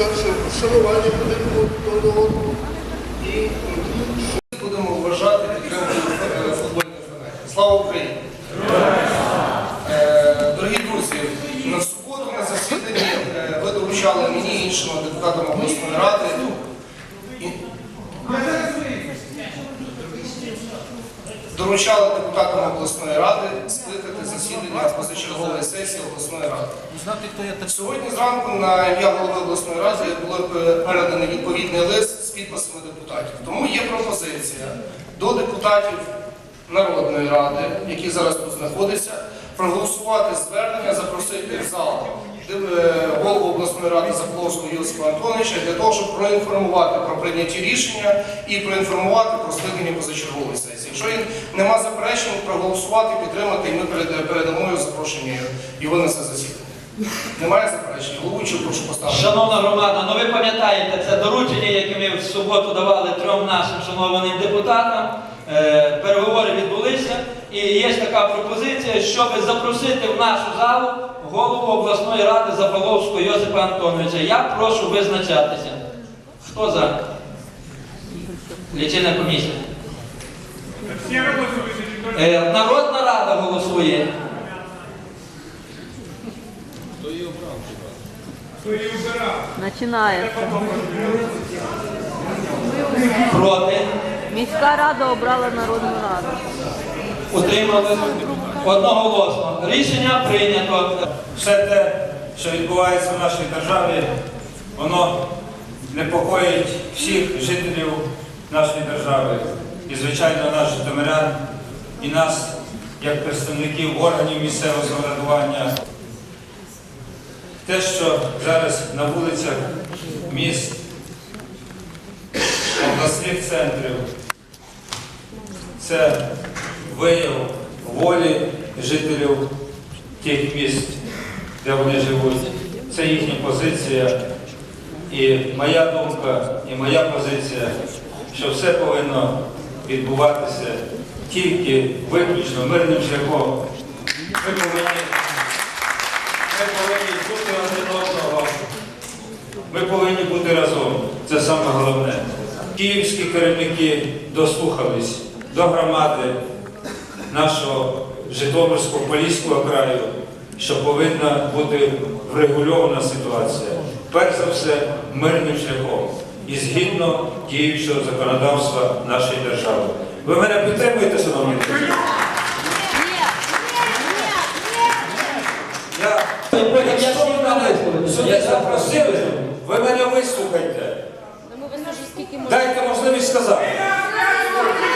перше вшанування будинку до того і будемо вважати підтримку е, футбольних фанатів. Слава Україні! Е, Дорогі друзі, на суботу на засіданні е, ви доручали мені іншим депутатам обласної ради. і- Доручали депутатам обласної ради скликати засідання позачергової сесії обласної ради. Сьогодні зранку на ім'я голови обласної ради було переданий відповідний лист з підписами депутатів. Тому є пропозиція до депутатів Народної ради, які зараз тут знаходяться, проголосувати звернення, запросити в зал е, голову обласної ради Заполовського Йосипа Антоновича для того, щоб проінформувати про прийняті рішення і проінформувати про скликання позачергової сесії. Якщо він нема заперечень, проголосувати, підтримати, і ми передамо його запрошення на це засідання. Немає заперечень? Головуючу прошу поставити. Шановна громада, ну ви пам'ятаєте це доручення, яке ми в суботу давали трьом нашим шанованим депутатам. Е, Переговори відбулися, і є така пропозиція, щоб запросити в нашу залу голову обласної ради Запаловського Йосипа Антоновича. Я прошу визначатися. Хто за? Лічильна комісія. Е, Народна рада голосує. Починається. Проти. Міська рада обрала Народну раду. Утримали одноголосно. Рішення прийнято. Все те, що відбувається в нашій державі, воно непокоїть всіх жителів нашої держави. І, звичайно, нас, житомирян, і нас, як представників органів місцевого самоврядування. Те, що зараз на вулицях міст, обласних центрів, це вияв волі жителів тих міст, де вони живуть. Це їхня позиція. І моя думка, і моя позиція, що все повинно відбуватися тільки виключно мирним шляхом. Ми повинні, ми повинні бути один одного. Ми повинні бути разом. Це саме головне. Київські керівники дослухались до громади нашого Житомирського Поліського краю, що повинна бути врегульована ситуація. Перш за все, мирним шляхом і згідно діючого законодавства нашої держави. Ви мене підтримуєте, шановні друзі? Я, якщо ви мене сюди запросили, ви мене вислухайте. Дайте можливість сказати.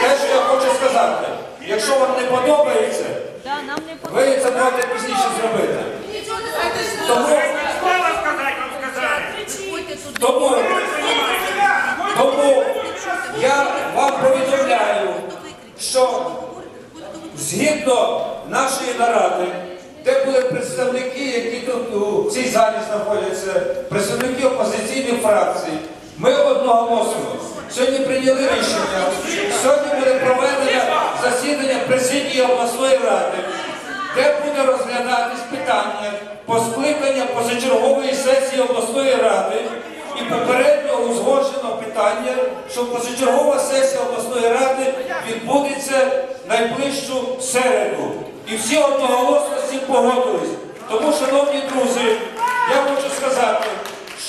Те, що я хочу сказати. Якщо вам не подобається, ви це можете пізніше зробити. Тому, тому, тому я вам повідомляю, що згідно нашої наради, де були представники, які тут у цій залі знаходяться, представники опозиційних фракцій, ми одноголосно сьогодні прийняли рішення. Сьогодні буде проведено засідання президії обласної ради, де буде розглядатись питання по скликання позачергової сесії обласної ради і попередньо узгоджено питання, що позачергова сесія обласної ради відбудеться найближчу середу. І всі одноголосно з погодились. Тому, шановні друзі, я хочу сказати,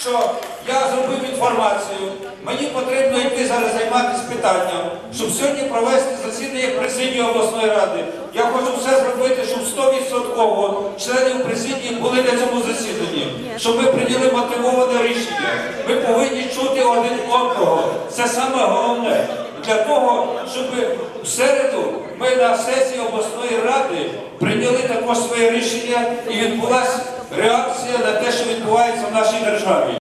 що я зробив інформацію. Мені потрібно йти зараз займатися питанням, щоб сьогодні провести засідання президії обласної ради. Я хочу все зробити, щоб 100% членів президії були на цьому засіданні, щоб ми прийняли мотивоване рішення. Ми повинні чути один одного. Це саме головне. Для того, щоб в середу ми на сесії обласної ради прийняли також своє рішення і відбулася реакція на те, що відбувається в нашій державі.